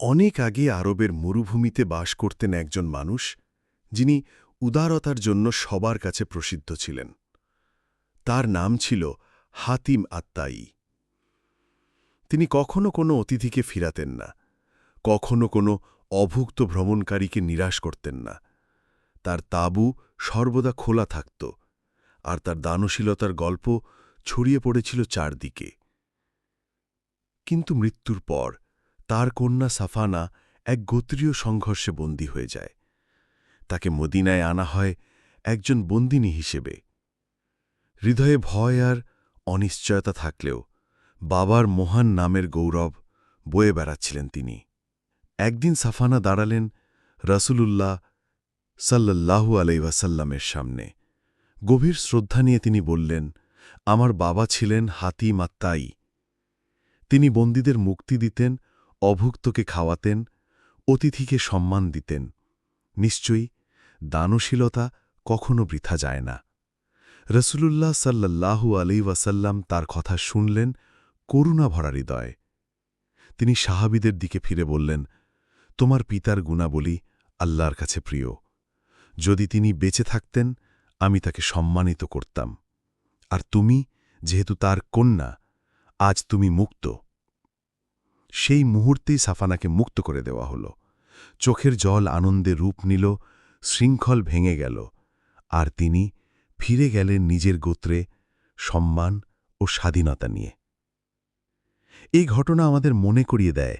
অনেক আগে আরবের মরুভূমিতে বাস করতেন একজন মানুষ, যিনি উদারতার জন্য সবার কাছে প্রসিদ্ধ ছিলেন। তার নাম ছিল হাতিম আত্মাই তিনি কখনো কোনো অতিথিকে ফিরাতেন না, কখনো কোনো অভুক্ত ভ্রমণকারীকে নিরাশ করতেন না। তার তাবু সর্বদা খোলা থাকত, আর তার দানশীলতার গল্প ছড়িয়ে পড়েছিল চারদিকে। কিন্তু মৃত্যুর পর তার কন্যা সাফানা এক গোত্রীয় সংঘর্ষে বন্দী হয়ে যায়। তাকে মদিনায় আনা হয় একজন বন্দিনী হিসেবে। হৃদয়ে ভয় আর অনিশ্চয়তা থাকলেও বাবার মহান নামের গৌরব বয়ে বেড়াচ্ছিলেন তিনি। একদিন সাফানা দাঁড়ালেন রসুলুল্লাহ সাল্লাল্লাহু আলাইসাল্লামের সামনে। গভীর শ্রদ্ধা নিয়ে তিনি বললেন, আমার বাবা ছিলেন হাতিম মাত্তাই তিনি বন্দীদের মুক্তি দিতেন অভুক্তকে খাওয়াতেন, অতিথিকে সম্মান দিতেন। নিশ্চয়ই দানশীলতা কখনো বৃথা যায় না। রসুলুল্লাহ সাল্লাল্লাহু আলি ওয়াসাল্লাম তার কথা শুনলেন করুণা ভরা হৃদয়। তিনি সাহাবিদের দিকে ফিরে বললেন, তোমার পিতার গুণাবলী আল্লাহর কাছে প্রিয়। যদি তিনি বেঁচে থাকতেন, আমি তাকে সম্মানিত করতাম। আর তুমি, যেহেতু তার কন্যা, আজ তুমি মুক্ত। সেই মুহূর্তেই সাফানাকে মুক্ত করে দেওয়া হল। চোখের জল আনন্দে রূপ নিল, শৃঙ্খল ভেঙে গেল, আর তিনি ফিরে গেলেন নিজের গোত্রে সম্মান ও স্বাধীনতা নিয়ে। এই ঘটনা আমাদের মনে করিয়ে দেয়,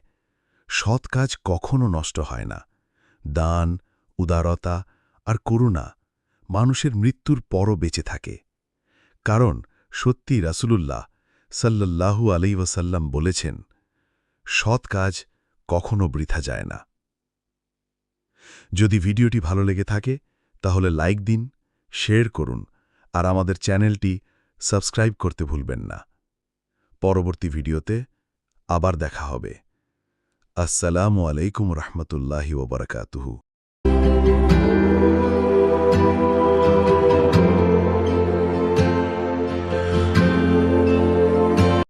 সৎ কাজ কখনো নষ্ট হয় না। দান, উদারতা আর করুণা মানুষের মৃত্যুর পরও বেঁচে থাকে। কারণ সত্যি রাসুলুল্লাহ সাল্লাল্লাহু আলাই ওয়াসাল্লাম বলেছেন সৎ কাজ কখনো বৃথা যায় না। যদি ভিডিওটি ভালো লেগে থাকে, তাহলে লাইক দিন, শেয়ার করুন, আর আমাদের চ্যানেলটি সাবস্ক্রাইব করতে ভুলবেন না। পরবর্তী ভিডিওতে আবার দেখা হবে। আসসালামু আলাইকুম রহমতুল্লাহি ওবরাকাতুহু।